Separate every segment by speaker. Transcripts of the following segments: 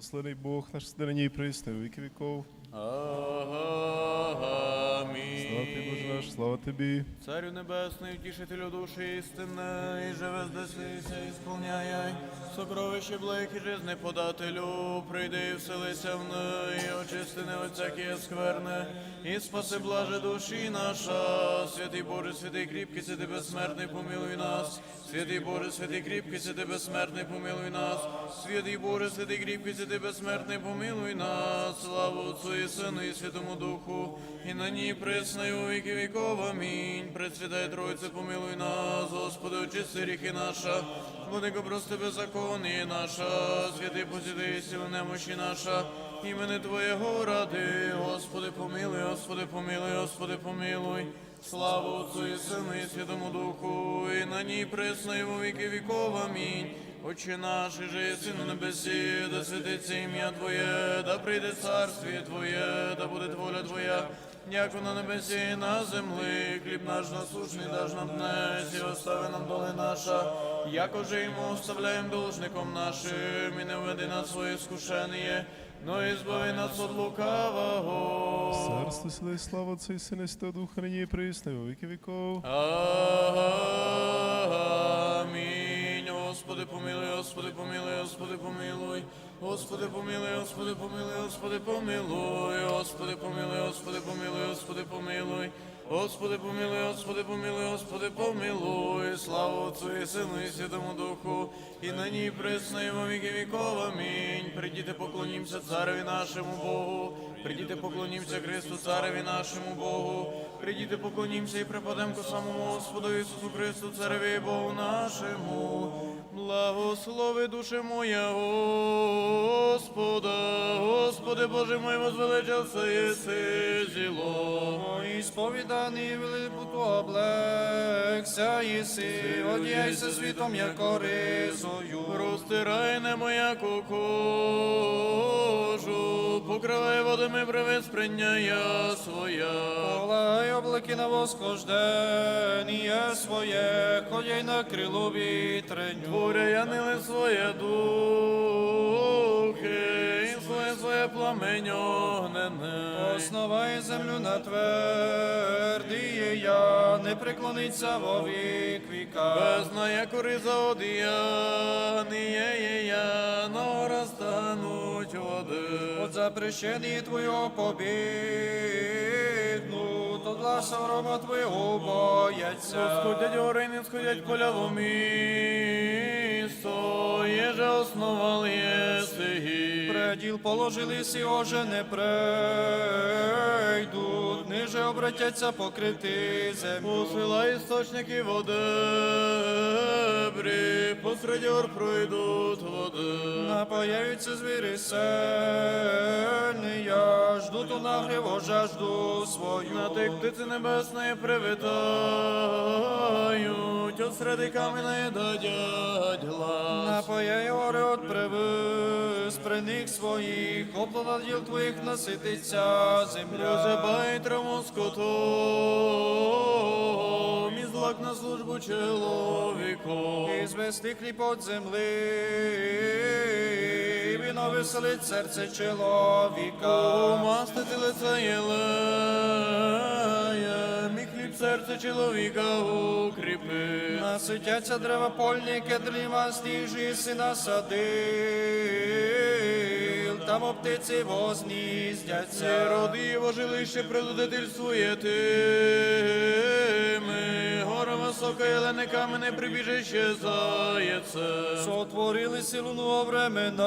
Speaker 1: Благословений Бог наш нині і присне, віки віков.
Speaker 2: Амінь.
Speaker 1: Слава наш, слава тобі.
Speaker 2: Царю небесний, утішителю душі істинної, живе здесися і сповняй, сокровище блек і жизни подателю, прийди і вселися в неї, очисти не от всякі скверне, і спаси блаже душі наша, святий Боже, святий кріпкий, святий безсмертний, помилуй нас, святий Боже, святий кріпкий, святий безсмертний, помилуй нас, святий Боже, святий кріпкий, святий безсмертний, помилуй нас, славу Отцу і Сину і Святому Духу, і на ній приснай у віки віков. Амінь. Пресвятай Тройце, помилуй нас, Господи, очисти ріхи наша, Владико, прости беззаконні наша, святий посіди, сіли немощі наша, імени Твоєго ради, Господи, помилуй, Господи, помилуй, Господи, помилуй. Славу Отцу і Сину і Святому Духу, і на ній приснай у віки віков. Амінь. Отче наш, і же єси на небесі, да святиться ім'я Твоє, да прийде царствіє Твоє, да буде воля Твоя, як на небесі і на землі, хліб наш насушний даж нам днес, і остави нам доли наша, якоже йому оставляєм должником нашим, і не введи нас своє скушення, но і нас від лукавого.
Speaker 1: Царство сили слава Отця і Сина і Святого Духа, нині і віки віков.
Speaker 2: Амінь. Господи, помилуй, Господи, помилуй. Господи, помилуй, Господи, помилуй, Господи, помилуй. Господи, помилуй, Господи, помилуй, Господи, помилуй. Господи, помилуй, Господи, помилуй, Господи, помилуй. Слава Отцу і Сину і Святому Духу, і присно і во віки віков. Амінь. Придіте, поклонімся цареві нашому Богу. Придіте, поклонімся Христу, цареві нашому Богу. Придіте, поклонімся і припадемо самому Господу Ісусу Христу, цареві Богу нашому. Благослови душе моя, Господа, Господи Боже мой, возвеличався єси зіло.
Speaker 3: Ой, сповіданий велипуту облекся єси, одяйся світом, яко ризою.
Speaker 2: Розтирай не моя кожу, покривай водами привез прийняя своя.
Speaker 3: Полай облаки на восхождення своє, ходяй на крилу вітреню.
Speaker 2: Творя янили своє духи, своє пламень огнене.
Speaker 3: Основай землю на твердіє я, не преклониться во вік віка.
Speaker 2: Бездна, як риза одіяніє є я, на гора стануть води.
Speaker 3: От запрещені Твого побігнуть, от гласа грома Твого бояться.
Speaker 2: Сходять гори, не сходять поля в місто, єже основали єси.
Speaker 3: Преділ положили сі, оже не прейдуть, ниже обратяться покрити землю.
Speaker 2: Посила істочники води, посеред гор пройдуть води.
Speaker 3: Напаяються звірі сильні, я жду ту нагріву жажду свою.
Speaker 2: На тих птиці небесної привітають, от середи каменя дадять глас.
Speaker 3: Напаяй гори от привис, при них своїх, оплата діл твоїх насититься земля.
Speaker 2: Розябай траву скотом, і злак на службу чоловіку.
Speaker 3: І звести хліб от земли, і віно веселить серце чоловіка.
Speaker 2: Умастити лице єлеє, мій хліб серце чоловіка укріпи.
Speaker 3: Наситяться дерева польні, кедріва стіжі си насадил, там птиці возніздяться.
Speaker 2: Роди його жилище предудительствує тими, гора висока, єлене камене прибіжище заяце.
Speaker 3: Сотворили силу времена,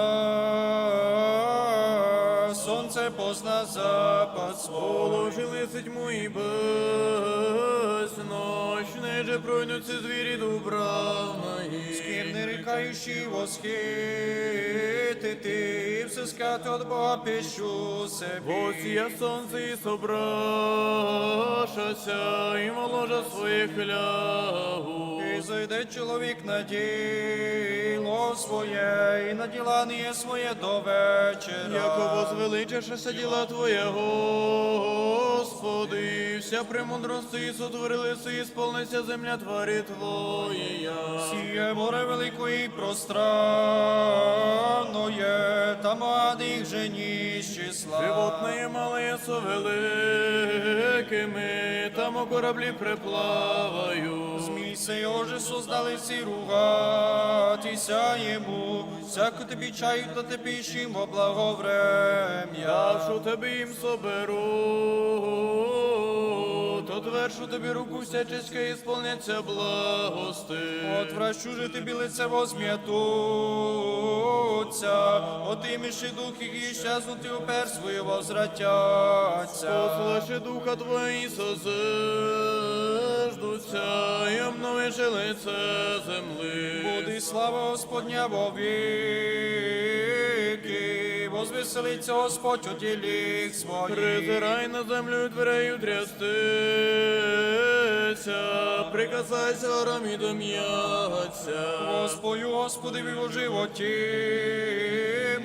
Speaker 3: сонце позна запад свой.
Speaker 2: Положили тьму і безнощ, неже пройдуться звірі дубравної.
Speaker 3: Ким не рікаючи восхитити, все скати от Бога піщу собі.
Speaker 2: Осія сонце і собрашася, і моложа своїх лягу.
Speaker 3: Зайде чоловік на діло своє, і на діла не своє до вечора.
Speaker 2: Яко возвеличишеся діла Твоє, Господи, вся премудрости сотворилися і сповниться земля тварі Твоєя.
Speaker 3: Сіє море великої пространное, там ади їх жені числа.
Speaker 2: Животне мале со великими, там у кораблі приплаваю.
Speaker 3: Змій се уже создали всі ругатися йому, всяку тобі чаю та ти пішим во благоврем'я.
Speaker 2: Давшу тобі їм соберу, то твершу тобі руку всяческа і сповняться благости.
Speaker 3: Отвращу же тобі лице возм'ятуться, от іміші дух їх і щезнути упер свої возвратяться.
Speaker 2: Послаши духа Твої і лице земли.
Speaker 3: Буде слава Господня во віки, возвеселиться Господь у діліх своїх.
Speaker 2: Призирай на землю і дверею трястися, прикасайся горам і дом'яться.
Speaker 3: Господю, Господи, в його животі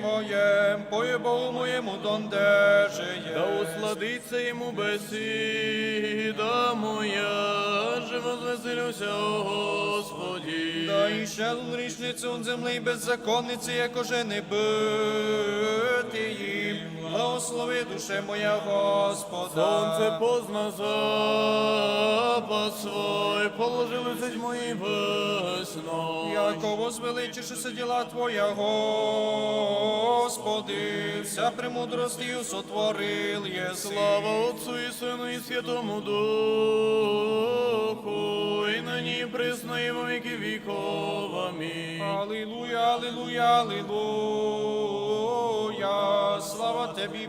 Speaker 3: моєм, Богу моєму донде жиє.
Speaker 2: Да усладиться йому бесіда моя, же возвеселюся, о Господі.
Speaker 3: Да і ще річницю землі беззаконниці, беззаконниці, якоже не бити їм. Благослови душе моя Господа.
Speaker 2: Сонце позна запас свой, положили сеть мої весною.
Speaker 3: Яко возвеличишися діла Твоя, Господи, вся премудростю сотворил єси.
Speaker 2: Слава Отцу і Сину і Святому Духу, і на ній присно і во віки віков. Амінь.
Speaker 3: Аллилуйя, аллилуйя, аллилуйя, слава Тобі,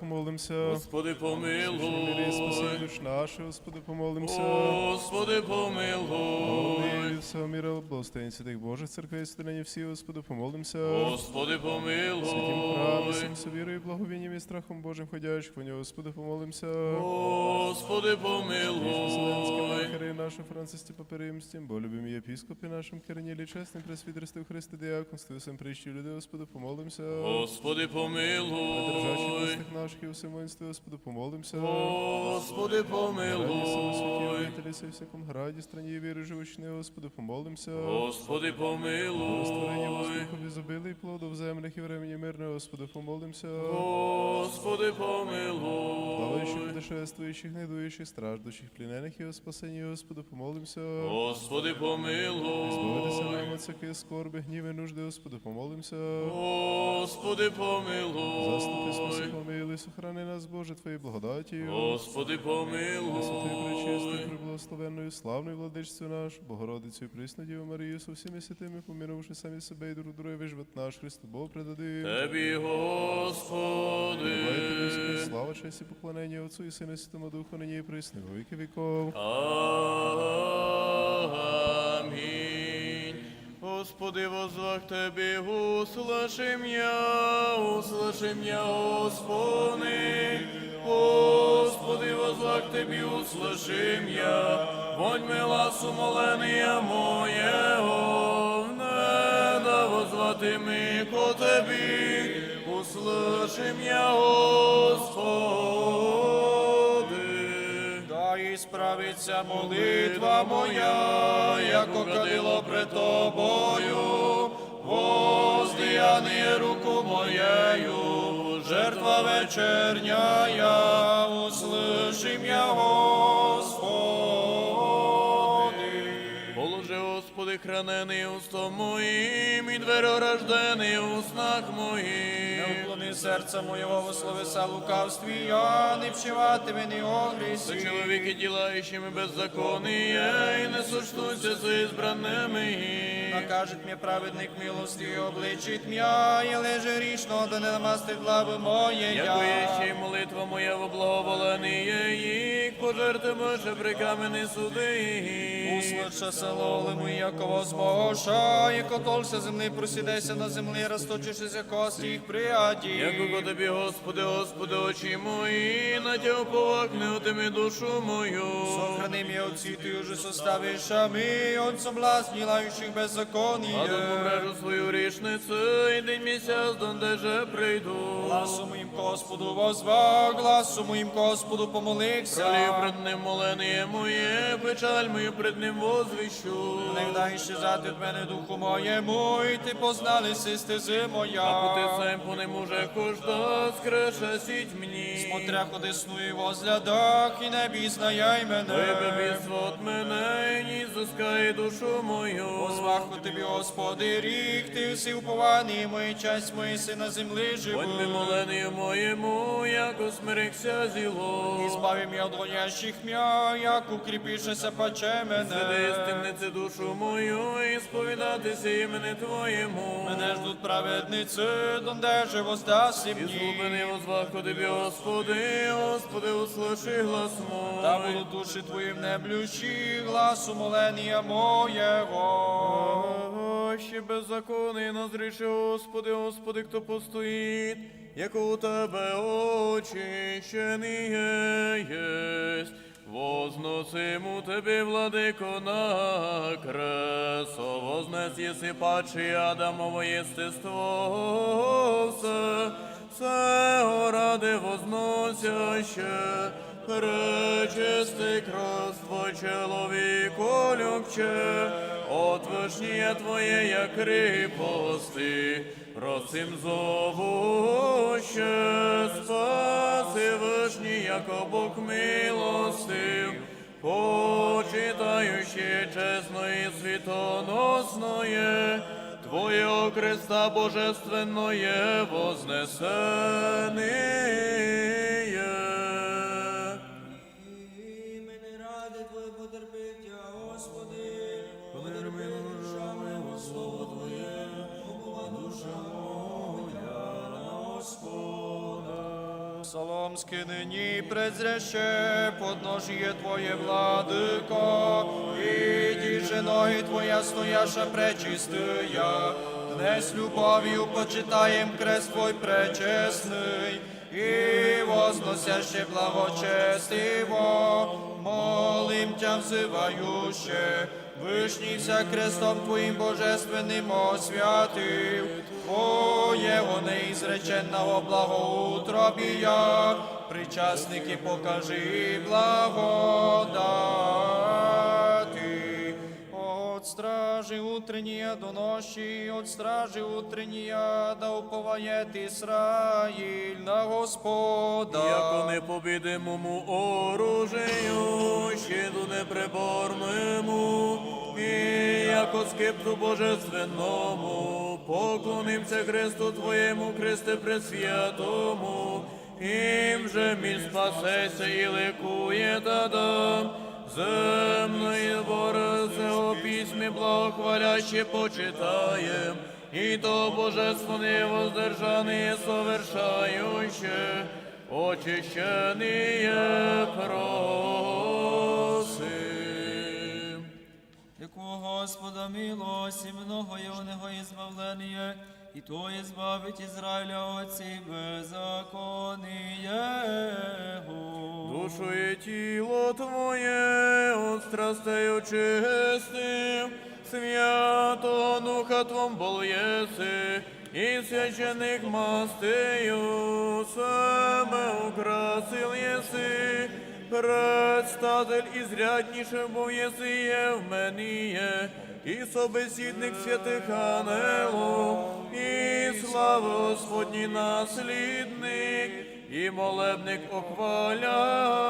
Speaker 1: Помолимся.
Speaker 2: Господи,
Speaker 1: і спаси душ наші, Господи, помолимся.
Speaker 2: Господи, помилуй.
Speaker 1: Всього міра, благословень святих Божих церквей, стороні всі, Господи, помолимся.
Speaker 2: Господи,
Speaker 1: Святім храмі,
Speaker 2: помилуй.
Speaker 1: всім совірою, благовінням і страхом Божим ходящих, во нього, Господи, помолимся.
Speaker 2: Господи, помилуй.
Speaker 1: махери нашим Францисті Паперимстім, бо любим єпіскопі нашим Кирнілі, чесним пресвітерстві в Христі Діаконстві, усім прищі люди, Господи, помолимся.
Speaker 2: Господи, помилуй.
Speaker 1: містих наших і усім воїнстві, Господи, помолимся.
Speaker 2: Господи, помилуй.
Speaker 1: в всякому граді, страні віри живучні, Господи, помолимся.
Speaker 2: Господи, помилуй.
Speaker 1: ізобили і плоду в землях і времені мирне, Господи, помолимся.
Speaker 2: Господи, помилуй.
Speaker 1: Плаваючих, путешествуючих, гнидуючих, страждущих, плінених і о спасенні, Господи, помолимся.
Speaker 2: Господи,
Speaker 1: Збавитися нам от всякої скорби, гніви, нужди, Господи, помолимся.
Speaker 2: Господи,
Speaker 1: Заступи, спаси,
Speaker 2: помилуй.
Speaker 1: Помилуй, сохрани нас, Боже, Твоєю благодатію.
Speaker 2: Господи,
Speaker 1: Святою пречистою,
Speaker 2: помилуй.
Speaker 1: приблагословенною, славною владичцю нашу, Богородицю Діву Марію, со всіми святими, помінувши самі себе і друг друге, живот наш Христу Бог предадим.
Speaker 2: Тебі, Господи.
Speaker 1: Високі слава, честь і поклонення Отцу і Сину Святому Духу, нині і присно, во віки віков.
Speaker 2: Амінь. Господи, возвах Тебе, услыши меня, услыши меня, Господи. Господи, возвах Тебе, услыши меня, вонь мила сумоления моєго, не да возвати ми ко Тебі, услыши меня, Господи.
Speaker 3: Справиться молитва моя, як кадило пред тобою, воздіяни руку моєю, жертва вечерняя, услышим я, Господи.
Speaker 2: Господи, хранений устом моїм і дверорождений у снах моїм.
Speaker 3: Не уклони серця моєго во лукавстві, я не вчивати мені о
Speaker 2: За
Speaker 3: грісі.
Speaker 2: чоловіки ділаючими беззаконие, і не сочтуться з ізбраними.
Speaker 3: Накажет мне праведник милости, обличить м'я, і леже грішно, да не намастить глави моєї.
Speaker 2: Яко є ще й молитва моя в благоволенні, їх пожертвуєш, при камені суди.
Speaker 3: Услыша село Лиму, яко змоша, яко толся земли, просідайся на землі, розточишися кості їх прияді.
Speaker 2: Яко тобі, Господи, Господи, очі мої, на тя уповак не отими душу мою.
Speaker 3: Сохрани меня от сіти уже составишами, от соблазні лаючих
Speaker 2: А
Speaker 3: беззаконія.
Speaker 2: до свою річницю, і день місяць, донде же прийду.
Speaker 3: Гласу моїм Господу возва, гласу моїм Господу помолився.
Speaker 2: пред ним моление моє, печаль мою пред ним возвіщу.
Speaker 3: Не вдай щезати від мене духу моєму, і ти познали стези
Speaker 2: А
Speaker 3: моя.
Speaker 2: пути сам по нему же кожда, скреша сіть мені.
Speaker 3: Смотря ходисну і возглядах, і не бізнаяй мене.
Speaker 2: Вибивіство от мене, ні зускай душу мою.
Speaker 3: Позваху тобі, Господи, рік, ти всі упований, мої часть мої си на землі
Speaker 2: Вонь ми
Speaker 3: живу.
Speaker 2: моєму, яко смирихся зіло.
Speaker 3: І збави м'я от гонящих м'я, як укріпішеся паче мене.
Speaker 2: з темниці душу мою, і сповідатися імені Твоєму.
Speaker 3: Мене ждуть праведниці, донде же воздасі
Speaker 2: І
Speaker 3: мені.
Speaker 2: злубений возваху тобі, Господи, Господи, услыши глас мой.
Speaker 3: Та будуть душі твої в неблющі, гласу молення моєго.
Speaker 2: Ще беззаконний назріши, Господи, Господи, хто постоїть, як у тебе очищений єсть. Возносиму тебе, владико, на кресо, вознес єси паче Адамово єстество, все, все ради возносяще, пречистий красство чоловіко любче, отвишніє Твоє, як кріпости, просим зовуще, спаси вишні, як Бог милостив, почитаючи чесно і світоносноє, Твоє креста божественное вознесеніє.
Speaker 4: Потерпи душа моєго слово Твоє, обова душа моя Господа.
Speaker 3: Псалом скинені презреще, подножіє Твоє владико, і діже ноги Твоя стояша пречистия, днес любов'ю почитаєм крест Твой пречесний, і возносяще благочестиво, молим Тя взивающе, вишнівся крестом Твоїм божественним освятив, Твоє неізреченного благоутробія, причасники покажи благодати. Стражи утреннія до ночі, от стражи утреннія, да уповает Ісраїль на Господа.
Speaker 2: Яко непобідимому оружию, щиду неприборному, і яко скипту божественному, поклонимся Христу Твоєму, Христе Пресвятому, їм же міль спасеся і ликує та дам. Земної бороться у письмі благохваляще почитаєм, і то божество невоздержане совершаюче, очищеніє просим.
Speaker 4: Яку Господа милость і много є у Него избавлення, і то избавить Ізраїля от всіх беззаконієго.
Speaker 2: Душу і тіло Твоє от страстей очистив, свято Духа Твом бол єси, і священих мастею саме украсил єси, предстатель ізрядніше єси є в мені є, і собесідник святих ангелів, і слава Господній наслідник, і молебник охвалящих.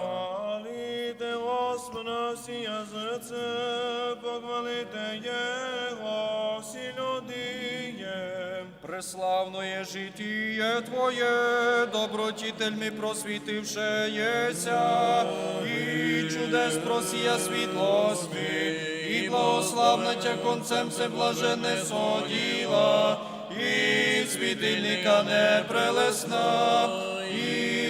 Speaker 5: Хвалите Господа всі язиці, похвалите Його всі люди.
Speaker 3: Преславное житие Твое, добротитель ми просвітивше єся, і чудес просія світлости, і благославна Тя концем все блажене соділа, і світильника не прелесна,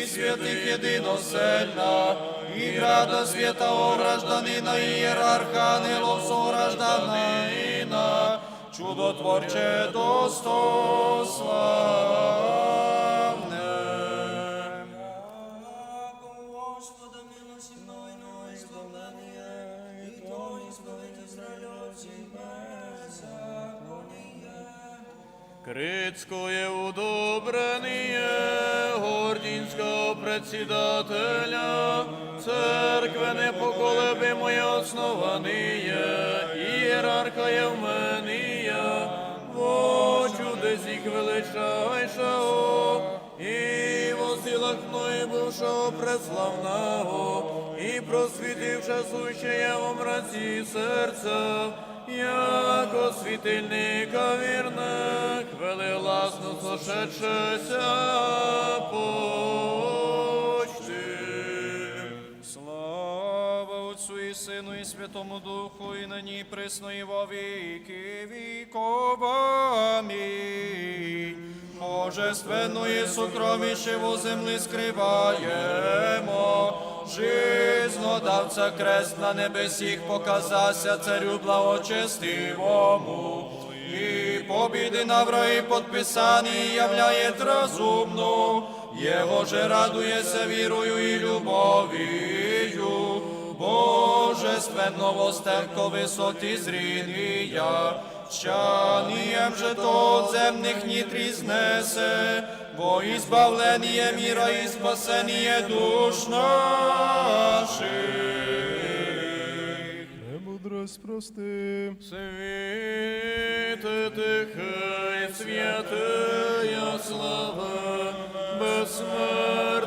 Speaker 3: святих єдиносельна, і града святого гражданина, і ангелов согражданина, чудотворче достославне.
Speaker 4: Господа милості мною, избавление, и то избавить Израилевцев беззаконие.
Speaker 2: Крицкое удобрение Гордінського председателя, церкви непоколебимое основание, ієрарха Євменія, во чудесіх величайшого, і во мною бувшого преславного, і просвітивши сущее во мраці серця, Яко світильника вірних, велеласно сошедшеся почти.
Speaker 3: Святому Духу, і нині і присно, во віки віков. Амінь. Божественної сокровище во землі скриваємо, жизнодавця крест на небесіх показався царю благочестивому. І побіди на враги подписані являє розумну, Його же радується вірою і любов'ю, божественно востенко висоти зріння, Чанієм же то от земних нітрі знесе, бо ізбавлення міра і спасення душ наших.
Speaker 1: Премудрость прости.
Speaker 2: Світи тихий, святия слава, безсмертна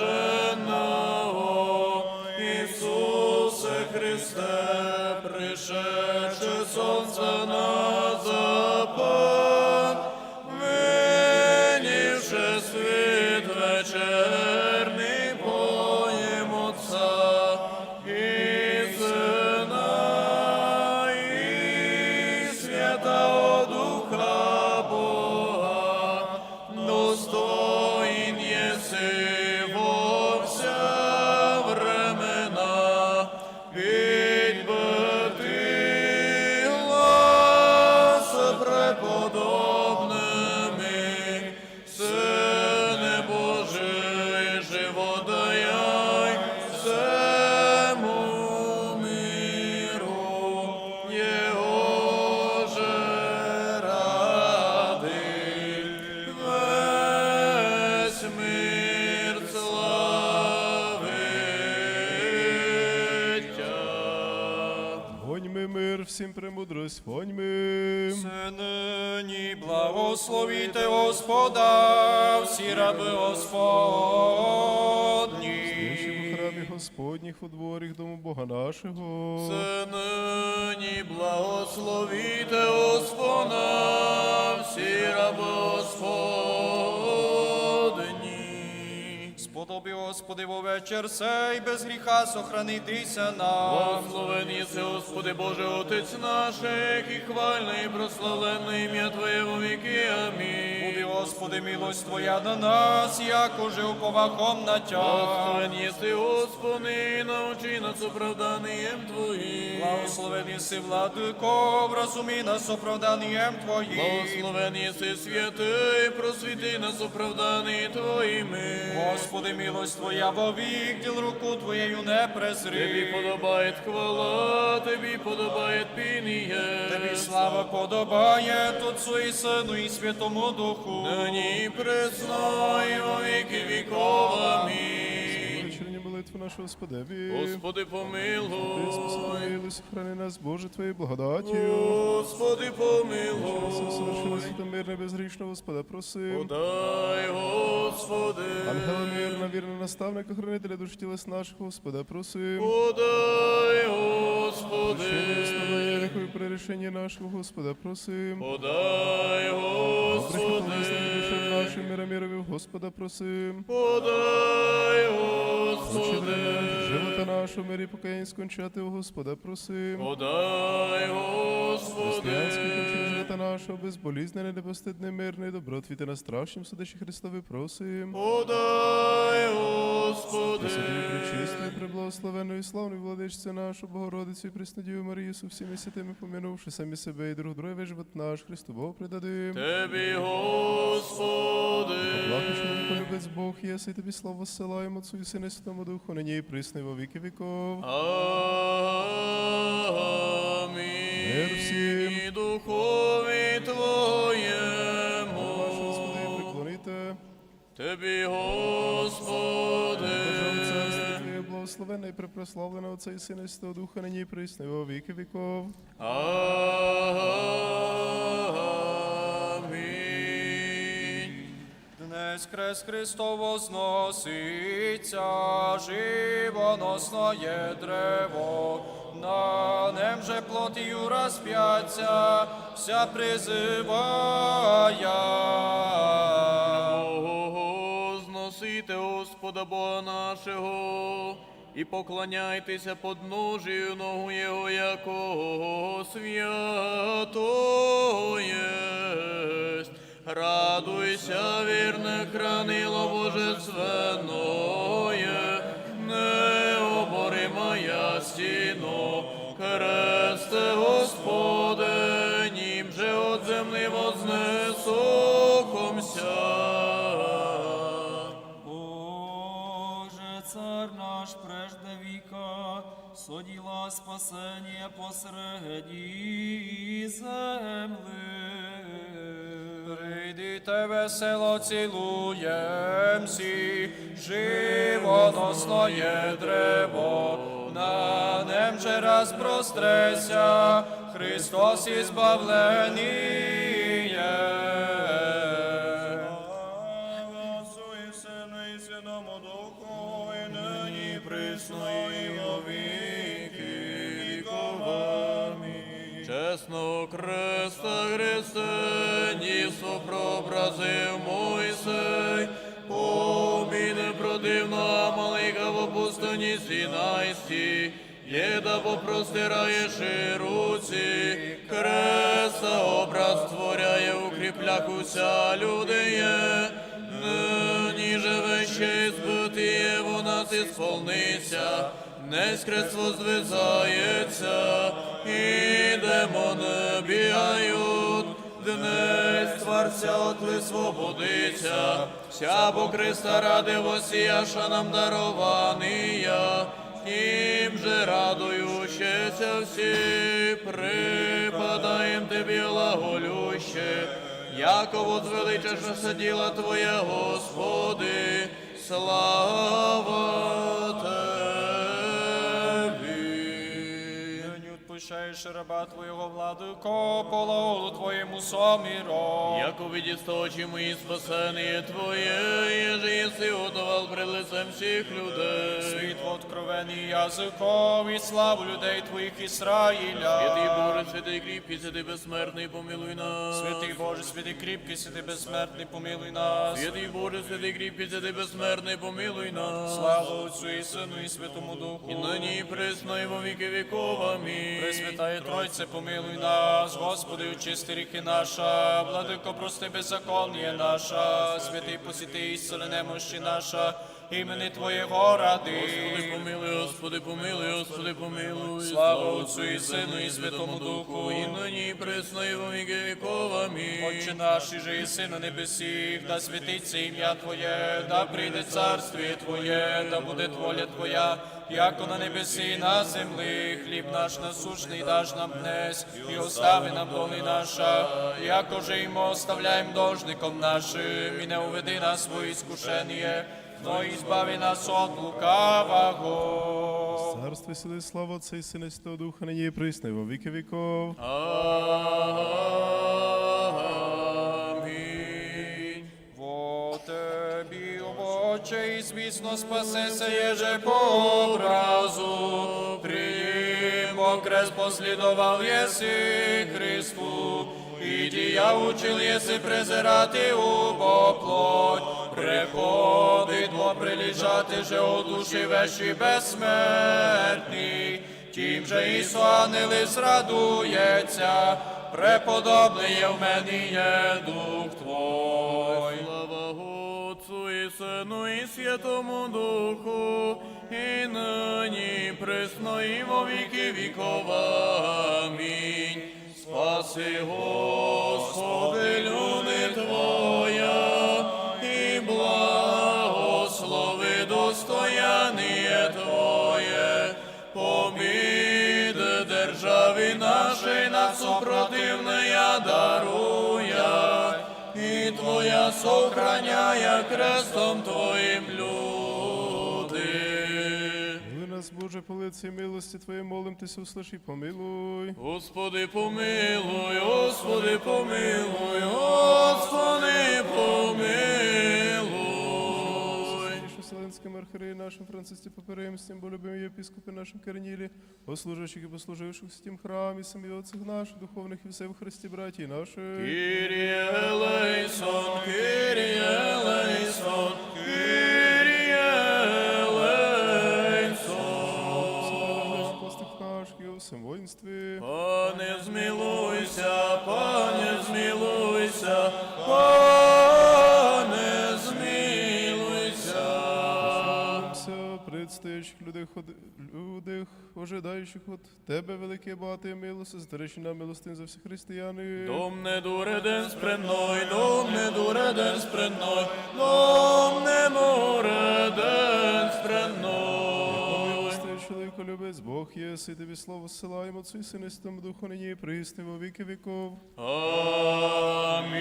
Speaker 2: святого
Speaker 1: всім премудрость, гоньми.
Speaker 3: Це нині благословіте Господа, всі раби Господні.
Speaker 1: храмі Господніх у дворіх дому Бога нашого.
Speaker 2: Це нині благословіте Господа, всі раби Господні.
Speaker 3: Господи, во вечір сей, без гріха сохранитися нам.
Speaker 2: Благословен єси, Господи Боже, Отець наших, і хвальне і прославленне ім'я Твоє во віки. Амінь.
Speaker 3: Буди, Господи, милость Твоя на нас, як уже уповахом на Тя.
Speaker 2: Благословен єси, Господи, научи нас оправданням Твоїм.
Speaker 3: Благословен єси, владико, вразумі нас оправданням Твоїм.
Speaker 2: Благословен єси, святий, просвіти нас оправдані Твоїми.
Speaker 3: Господи, милость Твоя вовік, діл руку Твоєю не
Speaker 2: Тобі подобає хвала, Тобі подобає пініє.
Speaker 3: Тобі слава подобає Отцу і Сину і Святому Духу.
Speaker 2: Нині і присно, і во віки віков. Амінь.
Speaker 1: Молитви нашого Господеві.
Speaker 2: Господи, помилуй.
Speaker 1: Храни нас, Боже, Твоєю благодаттю.
Speaker 2: Господи, помилуй.
Speaker 1: Совершили святомирне безгрішного Господа, просим.
Speaker 2: Подай, Господи.
Speaker 1: Ангела мирна, вірна наставника, хранителя душ тілес наших, Господа, просим.
Speaker 2: Подай, Господи.
Speaker 1: Прощення при рішенні нашого, Господа, просим.
Speaker 2: Подай, Господи.
Speaker 1: Душам нашим миромірові, Господа, просим.
Speaker 2: Подай, Господи.
Speaker 1: Живота нашу мирі покинь скончати у Господа, просим.
Speaker 2: Подай,
Speaker 1: Християнський
Speaker 2: Господи.
Speaker 1: кончин живота нашого, безболізнене, непостидне, мирне, добротвіти на страшнім судачі Христові просим.
Speaker 2: Подай, Господи.
Speaker 1: Пресвятою, пречистою, преблагословенною, і славною владичцю нашу, Богородицю і Преснодію Марію, со всіми святими помінувши самі себе і друг друге, живот наш, Христу Богу предадим.
Speaker 2: Тебі, Господи.
Speaker 1: Полюбець Бог, єси, тобі славу зсилаємо Отцу і Сину Святому Духу, нині і присно, і во віки віков.
Speaker 2: Амінь. І
Speaker 1: препрославлене Отця і Сина і Святого Духа, нині і присно, і во віки віков.
Speaker 2: Амінь.
Speaker 3: Днес крест Христов возноситься, живоносное древо, на нем же плотію розп'яться, вся призивая.
Speaker 2: Ого, Господа Бога нашого і поклоняйтеся под ножію ногу Його, якого свято єсть. Радуйся, вірне хранило Божественное, необоримая стіно,
Speaker 4: соділа спасення посреди земли.
Speaker 3: Прийдите весело цілуєм сі, живоносное древо, на нем же розпростреся, Христос ізбавлення.
Speaker 2: Чесного креста Христиніство прообразив Мойсей, поміне про дивного малика в пустині Сінайській, єда попростираєш і руці, креста образ творяє, укріплях уся люди є, нині живе ще й ти сповниться, Днесь крест возвизається, і демони бігають, днесь творця от висвободиться, вся бо Христа ради восіяша нам дарования, тим же радуючися всі, припадаєм тобі глаголюще, яко возвеличаш все діла Твоє, Господи, слава
Speaker 3: Відпущаєш раба Твоєго владико, полоулу Твоєму соміро.
Speaker 2: Яко видість очі мої спасення Твоє, єже єси готовал пред лицем всіх людей.
Speaker 3: Світло откровений язиков і славу людей Твоїх Ісраїля.
Speaker 2: Святий Боже, святий кріпкий, святий безсмертний, помилуй нас.
Speaker 3: Святий Боже, святий кріпкий, святий безсмертний, помилуй нас.
Speaker 2: Святий Боже, святий кріпкий, святий безсмертний, помилуй нас.
Speaker 3: Слава Отцю і Сину і Святому Духу.
Speaker 2: І нині і присно, і во віки віков. Амінь.
Speaker 3: Пресвятає Тройце, помилуй нас, Господи, очисти ріки наша, владико, прости беззаконніє наша, святий посіти ісцели немощі наша, імени Твоєго ради.
Speaker 2: Господи, помилуй, Господи, помилуй, Господи, помилуй.
Speaker 3: Слава Отцю і Сину і Святому Духу.
Speaker 2: І нині і присно, і во віки віков. Амінь.
Speaker 3: Отче наш, і же єси на небесіх, да святиться ім'я Твоє, да прийде царствіє Твоє, да буде воля Твоя, яко на небесі і на землі, хліб наш насущний даш нам днес, і остави нам доли наша, яко же йому оставляєм должником нашим, і не уведи нас в іскушення, но і збави нас от лукавого.
Speaker 1: Царство сили, слава Отця і Сина і Святого Духа, нині і присно, во віки віков.
Speaker 2: Амінь.
Speaker 3: Во Тебі, Отче, і звісно спасеся єже по образу, приїмо крест послідував єси Христу, і дія учил єси презирати у поплоть, приходить во прилежати же у душі вещі безсмертні, чим же і сланились радується, преподобний є в мені є дух Твой.
Speaker 2: Слава Отцу і Сину і Святому Духу, і нині присно і во віки віков. Амінь. Спаси, Господи, люди Твоя, і благослови достояние Твоє, побіди держави нашої над супротивною даруя, і Твоя сохраняя крестом Твоїм люди.
Speaker 1: Нас, Боже, по лиці милості Твоєї молим Тися, услыши, помилуй.
Speaker 2: Господи, помилуй, Господи, помилуй, Господи, помилуй.
Speaker 1: Вселенським архиерею нашим Францисті Папереєм, з тим болюбим єпископі нашим Корнілі, послуживших і послуживших в святім храмі, самі отцях наших, духовних і все в Христі, браті наші.
Speaker 2: Кирія елейсон, Кирія елейсон, Кирія
Speaker 1: всім воїнстві.
Speaker 2: Пане, змілуйся, пане, змілуйся, пане, змілуйся.
Speaker 1: Все предстоящих людей, людях, ожидаючих от Тебе, велике багате милости, здаречі нам милостин за всі християни.
Speaker 2: Дом не дуреден спредной, дом не дуреден спредной, дом не дуреден спредной.
Speaker 1: Чоловіко любець, Бог є, і тобі слово зсилаємо Отцю і Сину Духу, нині і присни во віки віков.
Speaker 2: Амінь.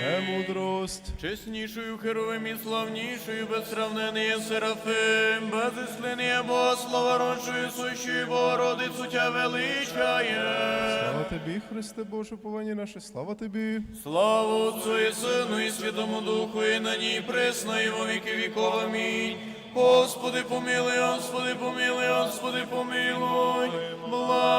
Speaker 1: Премудрость.
Speaker 2: Чеснішою херовим і славнішою, безсравнений є Серафим, безіслиний Богослова, родшою сущою Богородицю тя величає.
Speaker 1: Слава тобі, Христе Боже, повання наше, слава тобі.
Speaker 2: Слава Отцу і Сину і Святому Духу, і на ній присно, і во віки віков. Амінь. Господи, помилуй, Господи, помилуй, Господи, помилуй, благослови.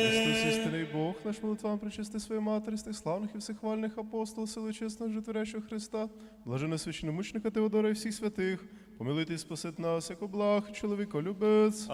Speaker 1: Христос істинний Бог, наш молитвам причисти своєї матері, з тих славних і всехвальних апостол, сили чесного житворящого Христа, блаженно священномучника Теодора і всіх святих, помилуйте і спасет нас, як облах, чоловіко любець.